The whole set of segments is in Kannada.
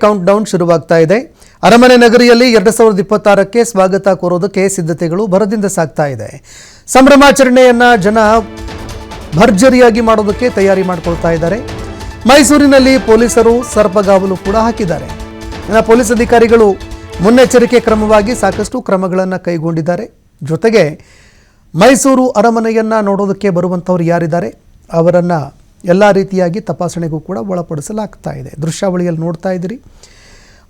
ಕೌಂಟ್ ಡೌನ್ ಶುರುವಾಗ್ತಾ ಇದೆ. ಅರಮನೆ ನಗರಿಯಲ್ಲಿ ಎರಡು ಸಾವಿರದ ಇಪ್ಪತ್ತಾರಕ್ಕೆ ಸ್ವಾಗತ ಕೋರೋದಕ್ಕೆ ಸಿದ್ಧತೆಗಳು ಭರದಿಂದ ಸಾಗ್ತಾ ಇದೆ. ಸಂಭ್ರಮಾಚರಣೆಯನ್ನ ಜನ ಭರ್ಜರಿಯಾಗಿ ಮಾಡೋದಕ್ಕೆ ತಯಾರಿ ಮಾಡ್ಕೊಳ್ತಾ ಇದ್ದಾರೆ. ಮೈಸೂರಿನಲ್ಲಿ ಪೊಲೀಸರು ಸರ್ಪಗಾವಲು ಕೂಡ ಹಾಕಿದ್ದಾರೆ. ಪೊಲೀಸ್ ಅಧಿಕಾರಿಗಳು ಮುನ್ನೆಚ್ಚರಿಕೆ ಕ್ರಮವಾಗಿ ಸಾಕಷ್ಟು ಕ್ರಮಗಳನ್ನು ಕೈಗೊಂಡಿದ್ದಾರೆ. ಜೊತೆಗೆ ಮೈಸೂರು ಅರಮನೆಯನ್ನ ನೋಡೋದಕ್ಕೆ ಬರುವಂಥವ್ರು ಯಾರಿದ್ದಾರೆ? ಅವರನ್ನ ಎಲ್ಲ ರೀತಿಯಾಗಿ ತಪಾಸಣೆಗೂ ಕೂಡ ಒಳಪಡಿಸಲಾಗ್ತಾ ಇದೆ. ದೃಶ್ಯಾವಳಿಯಲ್ಲಿ ನೋಡ್ತಾ ಇದ್ದೀರಿ.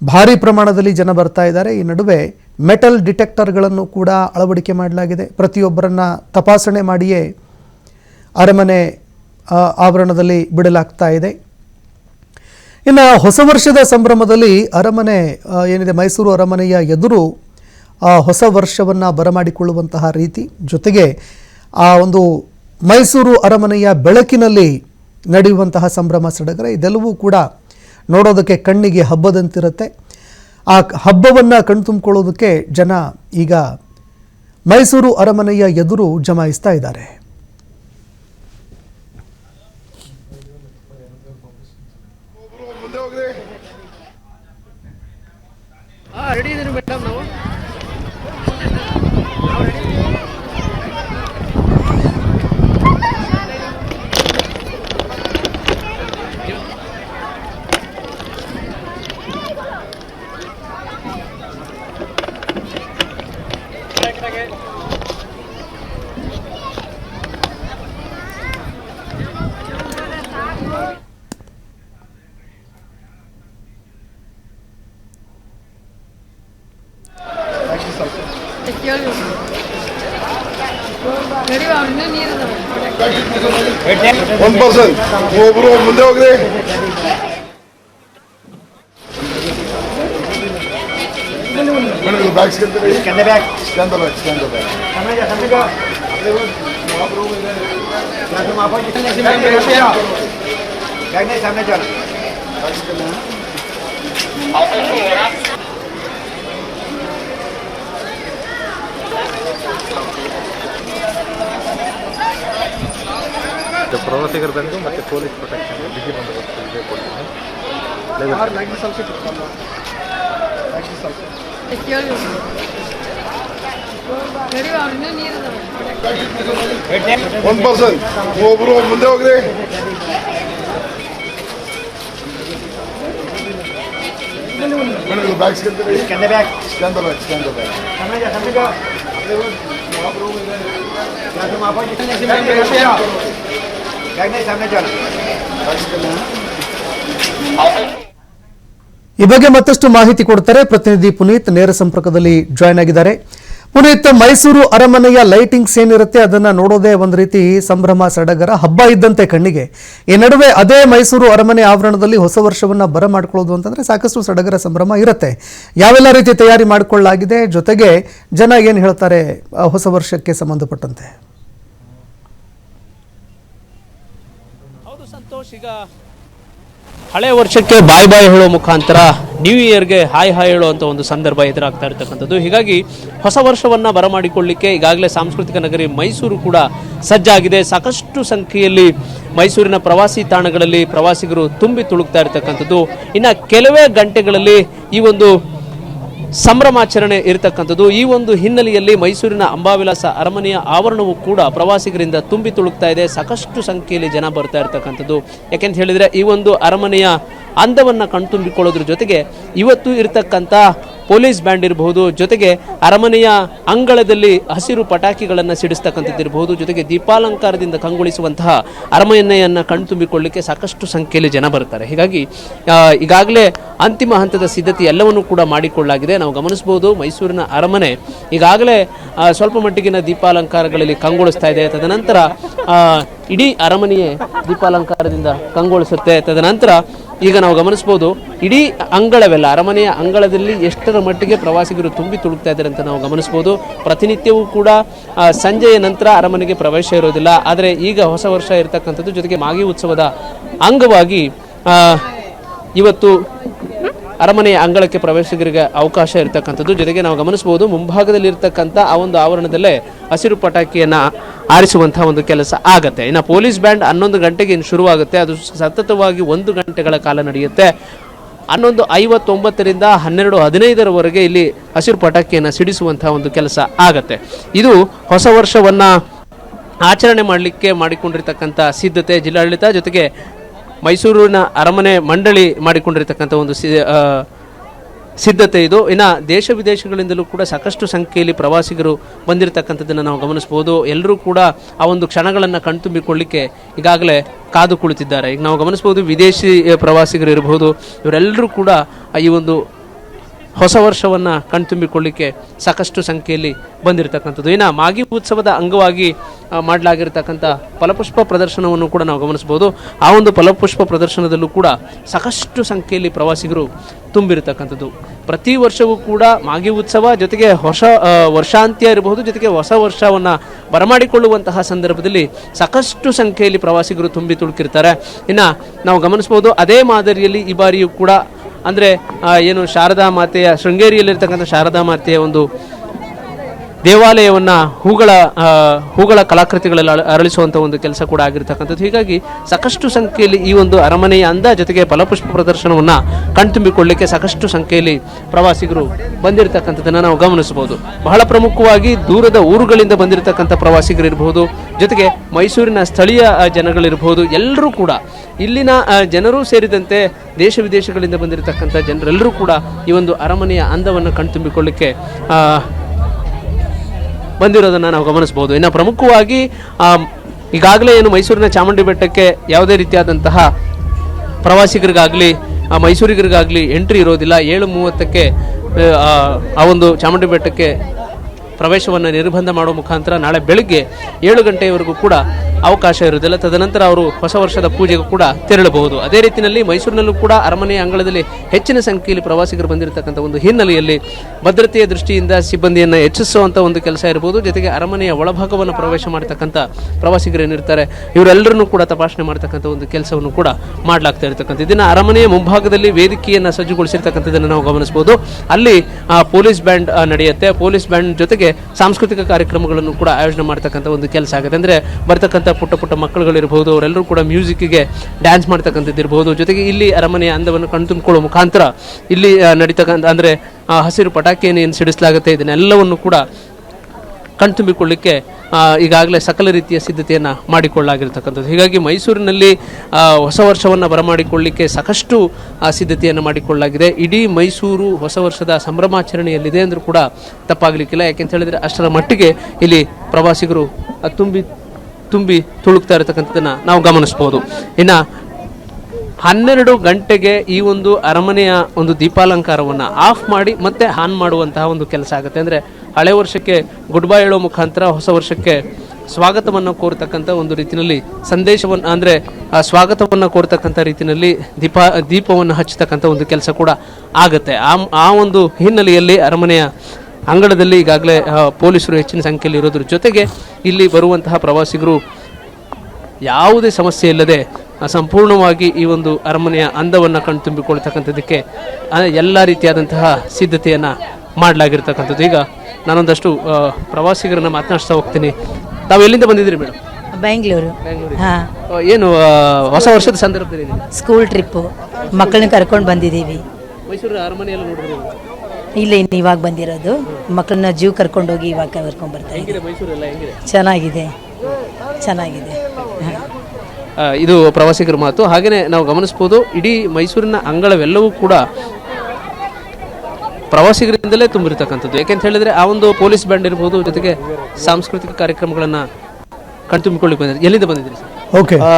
ಭಾರಿ ಪ್ರಮಾಣದಲ್ಲಿ ಜನ ಬರ್ತಾ ಇದ್ದಾರೆ. ಈ ನಡುವೆ ಮೆಟಲ್ ಡಿಟೆಕ್ಟರ್ಗಳನ್ನು ಕೂಡ ಅಳವಡಿಕೆ ಮಾಡಲಾಗಿದೆ. ಪ್ರತಿಯೊಬ್ಬರನ್ನ ತಪಾಸಣೆ ಮಾಡಿಯೇ ಅರಮನೆ ಆವರಣದಲ್ಲಿ ಬಿಡಲಾಗ್ತಾ ಇದೆ. ಇನ್ನು ಹೊಸ ವರ್ಷದ ಸಂಭ್ರಮದಲ್ಲಿ ಅರಮನೆ ಏನಿದೆ, ಮೈಸೂರು ಅರಮನೆಯ ಎದುರು, ಆ, ಹೊಸ ವರ್ಷವನ್ನು ಬರಮಾಡಿಕೊಳ್ಳುವಂತಹ ರೀತಿ ಜೊತೆಗೆ ಆ ಒಂದು ಮೈಸೂರು ಅರಮನೆಯ ಬೆಳಕಿನಲ್ಲಿ ನಡೆಯುವಂತಹ ಸಂಭ್ರಮ ಸಡಗರ ಇದೆಲ್ಲವೂ ಕೂಡ ನೋಡೋದಕ್ಕೆ ಕಣ್ಣಿಗೆ ಹಬ್ಬದಂತಿರುತ್ತೆ. ಆ ಹಬ್ಬವನ್ನು ಕಣ್ತುಂಬಿಕೊಳ್ಳೋದಕ್ಕೆ ಜನ ಈಗ ಮೈಸೂರು ಅರಮನೆಯ ಎದುರು ಜಮಾಯಿಸ್ತಾ ಇದ್ದಾರೆ. ರೆಡಿ ಮೇಡಮ್ ನಾವು ಕೇಳಿ ರೆಡಿ ಅವ್ರನ್ನ ನೀರು ಒಂದ್ ಪರ್ಸನ್ ಒಬ್ರು ಮುಂದೆ ಹೋಗ್ರಿ bag scan scan the bag scan the bag scan the bag ಇದು ಪ್ರವಾಸಿಗರದಂಗೂ ಮತ್ತು ಪೊಲೀಸ್ ಪ್ರೊಟೆಕ್ಷನ್ ಬಿಗಿ ಬಂದೋಬಸ್ತ್ ಇದೆ ಕೊಡ್ತೀನಿ ಒಂದ್ ಪರ್ಸನ್ ಒಬ್ಬರು ಮುಂದೆ ಹೋಗ್ರಿ. Bag scan bag scan bag scan bag ಈ ಬಗ್ಗೆ ಮತ್ತಷ್ಟು ಮಾಹಿತಿ ಕೊಡ್ತಾರೆ ಪ್ರತಿನಿಧಿ ಪುನೀತ್. ನೇರ ಸಂಪರ್ಕದಲ್ಲಿ ಜಾಯ್ನ್ ಆಗಿದ್ದಾರೆ. ಪುನೀತ್, ಮೈಸೂರು ಅರಮನೆಯ ಲೈಟಿಂಗ್ಸ್ ಏನಿರುತ್ತೆ ಅದನ್ನ ನೋಡೋದೇ ಒಂದು ರೀತಿ ಸಂಭ್ರಮ, ಸಡಗರ, ಹಬ್ಬ ಇದ್ದಂತೆ ಕಣ್ಣಿಗೆ. ಈ ನಡುವೆ ಅದೇ ಮೈಸೂರು ಅರಮನೆ ಆವರಣದಲ್ಲಿ ಹೊಸ ವರ್ಷವನ್ನ ಬರ ಮಾಡ್ಕೊಳ್ಳೋದು ಅಂತಂದ್ರೆ ಸಾಕಷ್ಟು ಸಡಗರ, ಸಂಭ್ರಮ ಇರುತ್ತೆ. ಯಾವೆಲ್ಲ ರೀತಿ ತಯಾರಿ ಮಾಡಿಕೊಳ್ಳಲಾಗಿದೆ? ಜೊತೆಗೆ ಜನ ಏನು ಹೇಳ್ತಾರೆ ಹೊಸ ವರ್ಷಕ್ಕೆ ಸಂಬಂಧಪಟ್ಟಂತೆ? ಸಂತೋಷ್ ಈಗ ಹಳೆ ವರ್ಷಕ್ಕೆ ಬಾಯ್ ಬಾಯ್ ಹೇಳೋ ಮುಖಾಂತರ ನ್ಯೂ ಇಯರ್ಗೆ ಹಾಯ್ ಹಾಯ್ ಹೇಳುವಂಥ ಒಂದು ಸಂದರ್ಭ ಎದುರಾಗ್ತಾ ಇರ್ತಕ್ಕಂಥದ್ದು. ಹೀಗಾಗಿ ಹೊಸ ವರ್ಷವನ್ನು ಬರಮಾಡಿಕೊಳ್ಳಿಕ್ಕೆ ಈಗಾಗಲೇ ಸಾಂಸ್ಕೃತಿಕ ನಗರಿ ಮೈಸೂರು ಕೂಡ ಸಜ್ಜಾಗಿದೆ. ಸಾಕಷ್ಟು ಸಂಖ್ಯೆಯಲ್ಲಿ ಮೈಸೂರಿನ ಪ್ರವಾಸಿ ತಾಣಗಳಲ್ಲಿ ಪ್ರವಾಸಿಗರು ತುಂಬಿ ತುಳುಕ್ತಾ ಇರ್ತಕ್ಕಂಥದ್ದು. ಇನ್ನು ಕೆಲವೇ ಗಂಟೆಗಳಲ್ಲಿ ಈ ಒಂದು ಸಂಭ್ರಮಾಚರಣೆ ಇರತಕ್ಕಂಥದ್ದು. ಈ ಒಂದು ಹಿನ್ನೆಲೆಯಲ್ಲಿ ಮೈಸೂರಿನ ಅಂಬಾವಿಲಾಸ ಅರಮನೆಯ ಆವರಣವು ಕೂಡ ಪ್ರವಾಸಿಗರಿಂದ ತುಂಬಿ ತುಳುಕ್ತಾ ಇದೆ. ಸಾಕಷ್ಟು ಸಂಖ್ಯೆಯಲ್ಲಿ ಜನ ಬರ್ತಾ ಇರತಕ್ಕಂಥದ್ದು. ಯಾಕೆಂತ ಹೇಳಿದ್ರೆ ಈ ಒಂದು ಅರಮನೆಯ ಅಂದವನ್ನು ಕಣ್ತುಂಬಿಕೊಳ್ಳೋದ್ರ ಜೊತೆಗೆ ಇವತ್ತು ಇರತಕ್ಕಂಥ ಪೊಲೀಸ್ ಬ್ಯಾಂಡ್ ಇರಬಹುದು, ಜೊತೆಗೆ ಅರಮನೆಯ ಅಂಗಳದಲ್ಲಿ ಹಸಿರು ಪಟಾಕಿಗಳನ್ನು ಸಿಡಿಸ್ತಕ್ಕಂಥದ್ದಿರಬಹುದು, ಜೊತೆಗೆ ದೀಪಾಲಂಕಾರದಿಂದ ಕಂಗೊಳಿಸುವಂತಹ ಅರಮನೆಯನ್ನು ಕಣ್ತುಂಬಿಕೊಳ್ಳಿಕ್ಕೆ ಸಾಕಷ್ಟು ಸಂಖ್ಯೆಯಲ್ಲಿ ಜನ ಬರ್ತಾರೆ. ಹೀಗಾಗಿ ಈಗಾಗಲೇ ಅಂತಿಮ ಹಂತದ ಸಿದ್ಧತೆ ಎಲ್ಲವನ್ನೂ ಕೂಡ ಮಾಡಿಕೊಳ್ಳಲಾಗಿದೆ. ನಾವು ಗಮನಿಸಬಹುದು, ಮೈಸೂರಿನ ಅರಮನೆ ಈಗಾಗಲೇ ಸ್ವಲ್ಪ ಮಟ್ಟಿಗಿನ ದೀಪಾಲಂಕಾರಗಳಲ್ಲಿ ಕಂಗೊಳಿಸ್ತಾ ಇದೆ. ತದನಂತರ ಇಡೀ ಅರಮನೆಯೇ ದೀಪಾಲಂಕಾರದಿಂದ ಕಂಗೊಳಿಸುತ್ತೆ. ತದನಂತರ ಈಗ ನಾವು ಗಮನಿಸ್ಬೋದು ಇಡೀ ಅಂಗಳವೆಲ್ಲ, ಅರಮನೆಯ ಅಂಗಳದಲ್ಲಿ ಎಷ್ಟರ ಮಟ್ಟಿಗೆ ಪ್ರವಾಸಿಗರು ತುಂಬಿ ತುಳುಕ್ತಾ ಇದ್ದಾರೆ ಅಂತ ನಾವು ಗಮನಿಸ್ಬೋದು ಪ್ರತಿನಿತ್ಯವೂ ಕೂಡ ಸಂಜೆಯ ನಂತರ ಅರಮನೆಗೆ ಪ್ರವೇಶ ಇರೋದಿಲ್ಲ. ಆದರೆ ಈಗ ಹೊಸ ವರ್ಷ ಇರತಕ್ಕಂಥದ್ದು ಜೊತೆಗೆ ಮಾಗಿ ಉತ್ಸವದ ಅಂಗವಾಗಿ ಇವತ್ತು ಅರಮನೆಯ ಅಂಗಳಕ್ಕೆ ಪ್ರವೇಶಿಗರಿಗೆ ಅವಕಾಶ ಇರತಕ್ಕಂಥದ್ದು. ಜೊತೆಗೆ ನಾವು ಗಮನಿಸಬಹುದು ಮುಂಭಾಗದಲ್ಲಿ ಇರತಕ್ಕಂಥ ಆ ಒಂದು ಆವರಣದಲ್ಲೇ ಹಸಿರು ಪಟಾಕಿಯನ್ನ ಆರಿಸುವಂತಹ ಒಂದು ಕೆಲಸ ಆಗುತ್ತೆ. ಇನ್ನು ಪೊಲೀಸ್ ಬ್ಯಾಂಡ್ ಹನ್ನೊಂದು ಗಂಟೆಗೆ ಇನ್ನು ಶುರುವಾಗುತ್ತೆ. ಅದು ಸತತವಾಗಿ ಒಂದು ಗಂಟೆಗಳ ಕಾಲ ನಡೆಯುತ್ತೆ. ಹನ್ನೊಂದು ಐವತ್ತೊಂಬತ್ತರಿಂದ ಹನ್ನೆರಡು ಹದಿನೈದರವರೆಗೆ ಇಲ್ಲಿ ಹಸಿರು ಪಟಾಕಿಯನ್ನು ಸಿಡಿಸುವಂತಹ ಒಂದು ಕೆಲಸ ಆಗತ್ತೆ. ಇದು ಹೊಸ ವರ್ಷವನ್ನು ಆಚರಣೆ ಮಾಡಲಿಕ್ಕೆ ಮಾಡಿಕೊಂಡಿರ್ತಕ್ಕಂಥ ಸಿದ್ಧತೆ. ಜಿಲ್ಲಾಡಳಿತ ಜೊತೆಗೆ ಮೈಸೂರಿನ ಅರಮನೆ ಮಂಡಳಿ ಮಾಡಿಕೊಂಡಿರ್ತಕ್ಕಂಥ ಒಂದು ಸಿ ಸಿದ್ಧತೆ ಇದು. ಇನ್ನು ದೇಶ ವಿದೇಶಗಳಿಂದಲೂ ಕೂಡ ಸಾಕಷ್ಟು ಸಂಖ್ಯೆಯಲ್ಲಿ ಪ್ರವಾಸಿಗರು ಬಂದಿರತಕ್ಕಂಥದ್ದನ್ನು ನಾವು ಗಮನಿಸ್ಬೋದು ಎಲ್ಲರೂ ಕೂಡ ಆ ಒಂದು ಕ್ಷಣಗಳನ್ನು ಕಣ್ತುಂಬಿಕೊಳ್ಳಿಕ್ಕೆ ಈಗಾಗಲೇ ಕಾದು ಕುಳಿತಿದ್ದಾರೆ. ಈಗ ನಾವು ಗಮನಿಸ್ಬೋದು ವಿದೇಶಿ ಪ್ರವಾಸಿಗರು ಇರಬಹುದು. ಇವರೆಲ್ಲರೂ ಕೂಡ ಈ ಒಂದು ಹೊಸ ವರ್ಷವನ್ನು ಕಣ್ತುಂಬಿಕೊಳ್ಳಿಕ್ಕೆ ಸಾಕಷ್ಟು ಸಂಖ್ಯೆಯಲ್ಲಿ ಬಂದಿರತಕ್ಕಂಥದ್ದು. ಇನ್ನು ಮಾಗಿ ಉತ್ಸವದ ಅಂಗವಾಗಿ ಮಾಡಲಾಗಿರ್ತಕ್ಕಂಥ ಫಲಪುಷ್ಪ ಪ್ರದರ್ಶನವನ್ನು ಕೂಡ ನಾವು ಗಮನಿಸ್ಬೋದು ಆ ಒಂದು ಫಲಪುಷ್ಪ ಪ್ರದರ್ಶನದಲ್ಲೂ ಕೂಡ ಸಾಕಷ್ಟು ಸಂಖ್ಯೆಯಲ್ಲಿ ಪ್ರವಾಸಿಗರು ತುಂಬಿರತಕ್ಕಂಥದ್ದು. ಪ್ರತಿ ವರ್ಷವೂ ಕೂಡ ಮಾಗಿ ಉತ್ಸವ ಜೊತೆಗೆ ಹೊಸ ವರ್ಷಾಂತ್ಯ ಇರಬಹುದು, ಜೊತೆಗೆ ಹೊಸ ವರ್ಷವನ್ನು ಬರಮಾಡಿಕೊಳ್ಳುವಂತಹ ಸಂದರ್ಭದಲ್ಲಿ ಸಾಕಷ್ಟು ಸಂಖ್ಯೆಯಲ್ಲಿ ಪ್ರವಾಸಿಗರು ತುಂಬಿ ತುಳುಕಿರ್ತಾರೆ. ಇನ್ನು ನಾವು ಗಮನಿಸ್ಬೋದು ಅದೇ ಮಾದರಿಯಲ್ಲಿ ಈ ಬಾರಿಯೂ ಕೂಡ ಅಂದರೆ ಏನು ಶಾರದಾ ಮಾತೆಯ ಶೃಂಗೇರಿಯಲ್ಲಿರ್ತಕ್ಕಂಥ ಶಾರದಾ ಮಾತೆಯ ಒಂದು ದೇವಾಲಯವನ್ನ ಹೂಗಳ ಹೂಗಳ ಕಲಾಕೃತಿಗಳಲ್ಲಿ ಅರಳಿಸುವಂಥ ಒಂದು ಕೆಲಸ ಕೂಡ ಆಗಿರ್ತಕ್ಕಂಥದ್ದು. ಹೀಗಾಗಿ ಸಾಕಷ್ಟು ಸಂಖ್ಯೆಯಲ್ಲಿ ಈ ಒಂದು ಅರಮನೆಯ ಅಂದ ಜೊತೆಗೆ ಫಲಪುಷ್ಪ ಪ್ರದರ್ಶನವನ್ನು ಕಣ್ತುಂಬಿಕೊಳ್ಳಿಕ್ಕೆ ಸಾಕಷ್ಟು ಸಂಖ್ಯೆಯಲ್ಲಿ ಪ್ರವಾಸಿಗರು ಬಂದಿರತಕ್ಕಂಥದ್ದನ್ನು ನಾವು ಗಮನಿಸಬಹುದು. ಬಹಳ ಪ್ರಮುಖವಾಗಿ ದೂರದ ಊರುಗಳಿಂದ ಬಂದಿರತಕ್ಕಂಥ ಪ್ರವಾಸಿಗರು ಇರಬಹುದು ಜೊತೆಗೆ ಮೈಸೂರಿನ ಸ್ಥಳೀಯ ಜನಗಳಿರಬಹುದು, ಎಲ್ಲರೂ ಕೂಡ ಇಲ್ಲಿನ ಜನರೂ ಸೇರಿದಂತೆ ದೇಶ ವಿದೇಶಗಳಿಂದ ಬಂದಿರತಕ್ಕಂಥ ಜನರೆಲ್ಲರೂ ಕೂಡ ಈ ಒಂದು ಅರಮನೆಯ ಅಂದವನ್ನು ಕಣ್ತುಂಬಿಕೊಳ್ಳಿಕ್ಕೆ ಬಂದಿರೋದನ್ನು ನಾವು ಗಮನಿಸಬಹುದು. ಇನ್ನು ಪ್ರಮುಖವಾಗಿ ಈಗಾಗಲೇ ಏನು ಮೈಸೂರಿನ ಚಾಮುಂಡಿ ಬೆಟ್ಟಕ್ಕೆ ಯಾವುದೇ ರೀತಿಯಾದಂತಹ ಪ್ರವಾಸಿಗರಿಗಾಗಲಿ ಮೈಸೂರಿಗರಿಗಾಗಲಿ ಎಂಟ್ರಿ ಇರೋದಿಲ್ಲ. ಏಳು ಮೂವತ್ತಕ್ಕೆ ಆ, ಆ ಒಂದು ಚಾಮುಂಡಿ ಬೆಟ್ಟಕ್ಕೆ ಪ್ರವೇಶವನ್ನು ನಿರ್ಬಂಧ ಮಾಡುವ ಮುಖಾಂತರ ನಾಳೆ ಬೆಳಗ್ಗೆ ಏಳು ಗಂಟೆಯವರೆಗೂ ಕೂಡ ಅವಕಾಶ ಇರುವುದಿಲ್ಲ. ತದನಂತರ ಅವರು ಹೊಸ ವರ್ಷದ ಪೂಜೆಗೂ ಕೂಡ ತೆರಳಬಹುದು. ಅದೇ ರೀತಿಯಲ್ಲಿ ಮೈಸೂರಿನಲ್ಲೂ ಕೂಡ ಅರಮನೆಯ ಅಂಗಳದಲ್ಲಿ ಹೆಚ್ಚಿನ ಸಂಖ್ಯೆಯಲ್ಲಿ ಪ್ರವಾಸಿಗರು ಬಂದಿರತಕ್ಕಂಥ ಒಂದು ಹಿನ್ನೆಲೆಯಲ್ಲಿ ಭದ್ರತೆಯ ದೃಷ್ಟಿಯಿಂದ ಸಿಬ್ಬಂದಿಯನ್ನು ಹೆಚ್ಚಿಸುವಂಥ ಒಂದು ಕೆಲಸ ಇರಬಹುದು ಜೊತೆಗೆ ಅರಮನೆಯ ಒಳಭಾಗವನ್ನು ಪ್ರವೇಶ ಮಾಡತಕ್ಕಂಥ ಪ್ರವಾಸಿಗರು ಏನಿರ್ತಾರೆ ಇವರೆಲ್ಲರನ್ನೂ ಕೂಡ ತಪಾಸಣೆ ಮಾಡ್ತಕ್ಕಂಥ ಒಂದು ಕೆಲಸವನ್ನು ಕೂಡ ಮಾಡಲಾಗ್ತಾ ಇರತಕ್ಕಂಥ ಇದನ್ನು ಅರಮನೆಯ ಮುಂಭಾಗದಲ್ಲಿ ವೇದಿಕೆಯನ್ನು ಸಜ್ಜುಗೊಳಿಸಿರ್ತಕ್ಕಂಥದ್ದನ್ನು ನಾವು ಗಮನಿಸಬಹುದು. ಅಲ್ಲಿ ಪೊಲೀಸ್ ಬ್ಯಾಂಡ್ ನಡೆಯುತ್ತೆ. ಪೊಲೀಸ್ ಬ್ಯಾಂಡ್ ಜೊತೆಗೆ ಸಾಂಸ್ಕೃತಿಕ ಕಾರ್ಯಕ್ರಮಗಳನ್ನು ಕೂಡ ಆಯೋಜನೆ ಮಾಡ್ತಕ್ಕಂಥ ಒಂದು ಕೆಲಸ ಆಗುತ್ತೆ. ಅಂದರೆ ಬರ್ತಕ್ಕಂಥ ಪುಟ್ಟ ಪುಟ್ಟ ಮಕ್ಕಳುಗಳಿರ್ಬೋದು, ಅವರೆಲ್ಲರೂ ಕೂಡ ಮ್ಯೂಸಿಕ್ಗೆ ಡ್ಯಾನ್ಸ್ ಮಾಡ್ತಕ್ಕಂಥದ್ದು ಇರ್ಬೋದು. ಜೊತೆಗೆ ಇಲ್ಲಿ ಅರಮನೆಯ ಅಂದವನ್ನು ಕಣ್ತುಂಬಿಕೊಳ್ಳುವ ಮುಖಾಂತರ ಇಲ್ಲಿ ನಡೀತಕ್ಕಂಥ, ಅಂದರೆ ಹಸಿರು ಪಟಾಕಿಯನ್ನು ಏನು ಸಿಡಿಸಲಾಗುತ್ತೆ, ಇದನ್ನೆಲ್ಲವನ್ನು ಕೂಡ ಕಣ್ತುಂಬಿಕೊಳ್ಳಿಕ್ಕೆ ಈಗಾಗಲೇ ಸಕಲ ರೀತಿಯ ಸಿದ್ಧತೆಯನ್ನು ಮಾಡಿಕೊಳ್ಳಲಾಗಿರ್ತಕ್ಕಂಥದ್ದು. ಹೀಗಾಗಿ ಮೈಸೂರಿನಲ್ಲಿ ಹೊಸ ವರ್ಷವನ್ನು ಬರಮಾಡಿಕೊಳ್ಳಿಕ್ಕೆ ಸಾಕಷ್ಟು ಸಿದ್ಧತೆಯನ್ನು ಮಾಡಿಕೊಳ್ಳಲಾಗಿದೆ. ಇಡೀ ಮೈಸೂರು ಹೊಸ ವರ್ಷದ ಸಂಭ್ರಮಾಚರಣೆಯಲ್ಲಿದೆ ಅಂದರೂ ಕೂಡ ತಪ್ಪಾಗಲಿಕ್ಕಿಲ್ಲ. ಯಾಕೆಂತ ಹೇಳಿದರೆ ಅಷ್ಟರ ಮಟ್ಟಿಗೆ ಇಲ್ಲಿ ಪ್ರವಾಸಿಗರು ತುಂಬಿ ತುಂಬಿ ತುಳುಕ್ತಾ ಇರತಕ್ಕಂಥದ್ದನ್ನು ನಾವು ಗಮನಿಸ್ಬೋದು. ಇನ್ನು ಹನ್ನೆರಡು ಗಂಟೆಗೆ ಈ ಒಂದು ಅರಮನೆಯ ಒಂದು ದೀಪಾಲಂಕಾರವನ್ನು ಆಫ್ ಮಾಡಿ ಮತ್ತೆ ಆನ್ ಮಾಡುವಂತಹ ಒಂದು ಕೆಲಸ ಆಗುತ್ತೆ. ಅಂದರೆ ಹಳೆ ವರ್ಷಕ್ಕೆ ಗುಡ್ ಬೈ ಹೇಳೋ ಮುಖಾಂತರ ಹೊಸ ವರ್ಷಕ್ಕೆ ಸ್ವಾಗತವನ್ನು ಕೋರ್ತಕ್ಕಂಥ ಒಂದು ರೀತಿಯಲ್ಲಿ ಸಂದೇಶವನ್ನು, ಅಂದರೆ ಸ್ವಾಗತವನ್ನು ಕೋರ್ತಕ್ಕಂಥ ರೀತಿಯಲ್ಲಿ ದೀಪ, ದೀಪವನ್ನು ಹಚ್ಚತಕ್ಕಂಥ ಒಂದು ಕೆಲಸ ಕೂಡ ಆಗುತ್ತೆ. ಆ ಆ ಒಂದು ಹಿನ್ನೆಲೆಯಲ್ಲಿ ಅರಮನೆಯ ಅಂಗಳದಲ್ಲಿ ಈಗಾಗಲೇ ಪೊಲೀಸರು ಹೆಚ್ಚಿನ ಸಂಖ್ಯೆಯಲ್ಲಿ ಇರೋದ್ರ ಜೊತೆಗೆ ಇಲ್ಲಿ ಬರುವಂತಹ ಪ್ರವಾಸಿಗರು ಯಾವುದೇ ಸಮಸ್ಯೆ ಇಲ್ಲದೆ ಸಂಪೂರ್ಣವಾಗಿ ಈ ಒಂದು ಅರಮನೆಯ ಅಂದವನ್ನು ಕಣ್ತುಂಬಿಕೊಳ್ತಕ್ಕಂಥದ್ದಕ್ಕೆ ಎಲ್ಲ ರೀತಿಯಾದಂತಹ ಸಿದ್ಧತೆಯನ್ನು ಮಾಡಲಾಗಿರ್ತಕ್ಕಂಥದ್ದು. ಈಗ ನಾನೊಂದಷ್ಟು ಪ್ರವಾಸಿಗರನ್ನ ಮಾತನಾಡಿಸ್ತಾ ಹೋಗ್ತೀನಿ. ತಾವು ಎಲ್ಲಿಂದ ಬಂದಿದ್ದೀರಿ ಮೇಡಮ್ ಬೆಂಗಳೂರು. ಹಾಂ. ಏನು ಹೊಸ ವರ್ಷದ ಸಂದರ್ಭದಲ್ಲಿ ಸ್ಕೂಲ್ ಟ್ರಿಪ್ಪು ಮಕ್ಕಳನ್ನ ಕರ್ಕೊಂಡು ಬಂದಿದ್ದೀವಿ. ಮೈಸೂರು ಅರಮನೆಯಲ್ಲಿ ನೋಡಿದ್ರಿ ಇಲ್ಲ ಇನ್ನು ಇವಾಗ ಬಂದಿರೋದು. ಮಕ್ಕಳನ್ನ ಜೂ ಕರ್ಕೊಂಡೋಗಿ ಇವಾಗ ಕರ್ಕೊಂಡು ಬರ್ತಾ ಇದ್ದೀವಿ. ಹೆಂಗಿದೆ ಮೈಸೂರೆಲ್ಲ? ಹೆಂಗಿದೆ? ಚೆನ್ನಾಗಿದೆ. ಚೆನ್ನಾಗಿದೆ. ಇದು ಪ್ರವಾಸಿಗರ ಮಾತು ಹಾಗೆಯೇ ನಾವು ಗಮನಿಸ್ಬೋದು ಇಡೀ ಮೈಸೂರಿನ ಅಂಗಳವೆಲ್ಲವೂ ಕೂಡ ಪ್ರವಾಸಿಗರಿಂದಲೇ ತುಂಬಿರ್ತಕ್ಕಂಥದ್ದು ಯಾಕೆಂತ ಹೇಳಿದ್ರೆ ಆ ಒಂದು ಪೊಲೀಸ್ ಬ್ಯಾಂಡ್ ಇರ್ಬೋದು ಜೊತೆಗೆ ಸಾಂಸ್ಕೃತಿಕ ಕಾರ್ಯಕ್ರಮಗಳನ್ನ ಕಣ್ತುಂಬಿಕೊಳ್ಳಿಕ್ಕೆ ಬಂದಿದ್ದಾರೆ ಎಲ್ಲಿಂದ ಬಂದಿದ್ದೀರಿ ಸರ್ ಓಕೆ आ,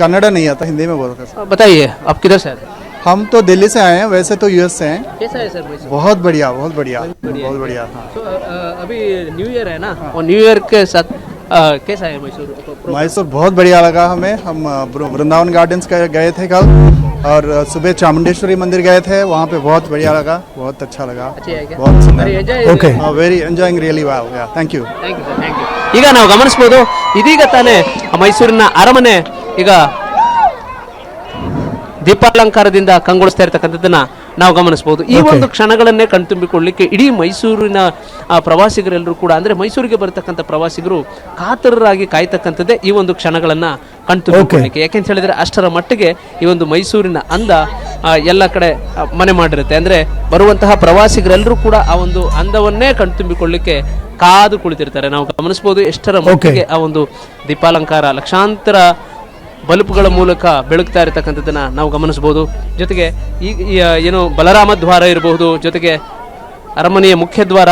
कन्नड़ा नहीं आता हिंदी में बोल रहे आ, बताइए आप किधर से आए थे? हम तो दिल्ली से आए हैं वैसे तो यूएस से हैं कैसा है सर मैसूर बहुत बढ़िया बहुत बढ़िया बहुत बढ़िया हाँ तो, आ, अभी न्यू ईयर है ना और न्यू ईयर के साथ आ, कैसा है मैसूर मैसूर बहुत बढ़िया लगा हमें हम अ, वृ- वृंदावन गार्डन्स का गए थे कल और अ, सुबह चामुंडेश्वरी मंदिर गए थे वहाँ पे बहुत बढ़िया लगा बहुत अच्छा लगा अच्छी है क्या बहुत अरे सुंदर enjoy okay very enjoying really वाह thank you thank you sir thank you ಈಗ ನಾವು ಗಮನಿಸ್ಬೋದು ಇದೀಗ ತಾನೇ ಮೈಸೂರಿನ ಅರಮನೆ ಈಗ ದೀಪಾಲಂಕಾರದಿಂದ ಕಂಗೊಳಿಸ್ತಾ ಇರತಕ್ಕಂಥದ್ದನ್ನ ನಾವು ಗಮನಿಸಬಹುದು. ಈ ಒಂದು ಕ್ಷಣಗಳನ್ನೇ ಕಣ್ತುಂಬಿಕೊಳ್ಳಲಿಕ್ಕೆ ಇಡೀ ಮೈಸೂರಿನ ಆ, ಪ್ರವಾಸಿಗರೆಲ್ಲರೂ ಕೂಡ ಅಂದ್ರೆ ಮೈಸೂರಿಗೆ ಬರತಕ್ಕಂಥ ಪ್ರವಾಸಿಗರು ಕಾತರರಾಗಿ ಕಾಯ್ತಕ್ಕಂಥದ್ದೇ ಈ ಒಂದು ಕ್ಷಣಗಳನ್ನ ಕಣ್ತುಂಬಿಕೊಳ್ಳಲಿಕ್ಕೆ ಯಾಕೆಂತ ಹೇಳಿದ್ರೆ ಅಷ್ಟರ ಮಟ್ಟಿಗೆ ಈ ಒಂದು ಮೈಸೂರಿನ ಅಂದ ಎಲ್ಲ ಕಡೆ ಮನೆ ಮಾಡಿರುತ್ತೆ. ಅಂದ್ರೆ ಬರುವಂತಹ ಪ್ರವಾಸಿಗರೆಲ್ಲರೂ ಕೂಡ ಆ ಒಂದು ಅಂದವನ್ನೇ ಕಣ್ತುಂಬಿಕೊಳ್ಳಲಿಕ್ಕೆ ಕಾದು ಕುಳಿತಿರ್ತಾರೆ. ನಾವು ಗಮನಿಸಬಹುದು ಎಷ್ಟರ ಮಟ್ಟಿಗೆ ಆ ಒಂದು ದೀಪಾಲಂಕಾರ ಲಕ್ಷಾಂತರ ಬಲ್ಬ್ಗಳ ಮೂಲಕ ಬೆಳಗ್ತಾ ಇರತಕ್ಕಂಥದ್ದನ್ನ ನಾವು ಗಮನಿಸಬಹುದು. ಜೊತೆಗೆ ಈ, ಏನು ಬಲರಾಮ ದ್ವಾರ ಇರಬಹುದು ಜೊತೆಗೆ ಅರಮನೆಯ ಮುಖ್ಯ ದ್ವಾರ